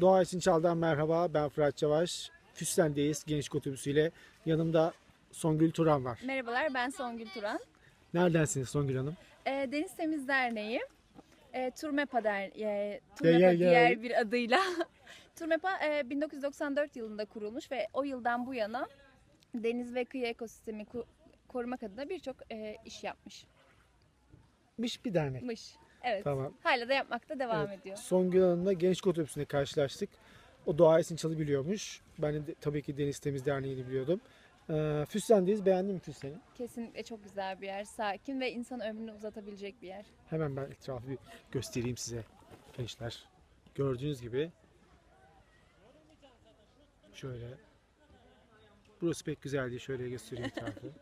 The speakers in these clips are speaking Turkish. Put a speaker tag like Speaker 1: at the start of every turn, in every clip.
Speaker 1: Doğa için Çal'dan merhaba. Ben Fırat Çavaş. Füsten'deyiz genç otobüsüyle. Yanımda Songül Turan var.
Speaker 2: Merhabalar ben Songül Turan.
Speaker 1: Neredensiniz Songül Hanım?
Speaker 2: Ee, Deniz Temiz Derneği. Ee, Turmepa Der e, Turmepa
Speaker 1: gel, gel.
Speaker 2: diğer bir adıyla. Turmepa e, 1994 yılında kurulmuş ve o yıldan bu yana deniz ve kıyı ekosistemi korumak adına birçok e, iş yapmış.
Speaker 1: Miş bir dernek.
Speaker 2: Mış. Evet.
Speaker 1: Tamam.
Speaker 2: Hala da yapmakta devam
Speaker 1: Evet,
Speaker 2: ediyor.
Speaker 1: Songül Hanım'la genç otobüsünde karşılaştık. O Doğa için Çal'ı biliyormuş. Ben de tabii ki Deniz Temiz Derneği'ni biliyordum. Ee, Füsten'deyiz. Beğendin mi Füsten'i?
Speaker 2: Kesinlikle çok güzel bir yer. Sakin ve insan ömrünü uzatabilecek bir yer.
Speaker 1: Hemen ben etrafı bir göstereyim size gençler. Gördüğünüz gibi şöyle burası pek güzel değil. Şöyle göstereyim etrafı.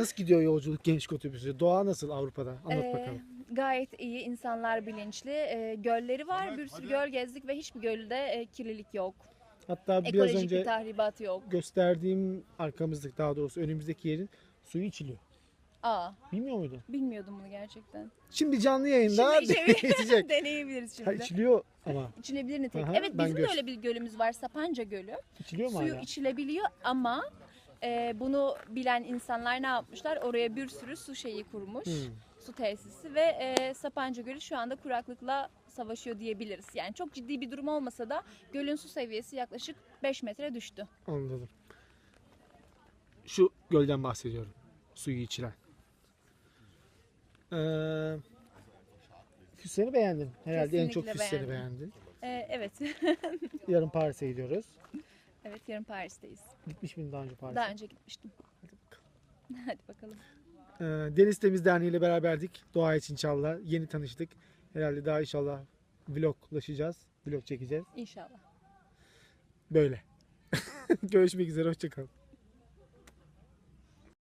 Speaker 1: Nasıl gidiyor yolculuk genç otobüsü? Doğa nasıl Avrupa'da? Anlat
Speaker 2: Ee,
Speaker 1: bakalım.
Speaker 2: Gayet iyi, insanlar bilinçli. Ee, gölleri var, bir sürü göl gezdik ve hiçbir gölde e, kirlilik yok.
Speaker 1: Hatta biraz
Speaker 2: Ekolojik
Speaker 1: önce
Speaker 2: bir tahribat yok.
Speaker 1: gösterdiğim arkamızdaki daha doğrusu önümüzdeki yerin suyu içiliyor.
Speaker 2: Aa,
Speaker 1: Bilmiyor muydun?
Speaker 2: bilmiyordum bunu gerçekten.
Speaker 1: Şimdi canlı yayında
Speaker 2: Şimdi
Speaker 1: içecek.
Speaker 2: deneyebiliriz
Speaker 1: Ha,
Speaker 2: şimdi.
Speaker 1: içiliyor ama.
Speaker 2: İçilebilir nitelik.
Speaker 1: Aha,
Speaker 2: evet
Speaker 1: ben
Speaker 2: bizim de öyle bir gölümüz var Sapanca Gölü.
Speaker 1: İçiliyor mu
Speaker 2: Suyu
Speaker 1: hala?
Speaker 2: içilebiliyor ama e, bunu bilen insanlar ne yapmışlar? Oraya bir sürü su şeyi kurmuş.
Speaker 1: Hmm.
Speaker 2: Su tesisi ve e, Sapanca Gölü şu anda kuraklıkla savaşıyor diyebiliriz. Yani çok ciddi bir durum olmasa da gölün su seviyesi yaklaşık 5 metre düştü.
Speaker 1: Anladım. Şu gölden bahsediyorum. Suyu içilen. Ee, Füsen'i beğendin. Herhalde en çok
Speaker 2: Kesinlikle
Speaker 1: Füsen'i
Speaker 2: beğendim.
Speaker 1: beğendin.
Speaker 2: E, evet.
Speaker 1: Yarın Paris'e gidiyoruz.
Speaker 2: Evet yarın Paris'teyiz.
Speaker 1: Gitmiş miydin daha önce Paris'e?
Speaker 2: Daha önce gitmiştim. Hadi bakalım.
Speaker 1: Ee, Deniz Temiz Derneği ile beraberdik. Doğa için Çalla. Yeni tanıştık. Herhalde daha inşallah vloglaşacağız. Vlog çekeceğiz.
Speaker 2: İnşallah.
Speaker 1: Böyle. Görüşmek üzere. Hoşçakalın.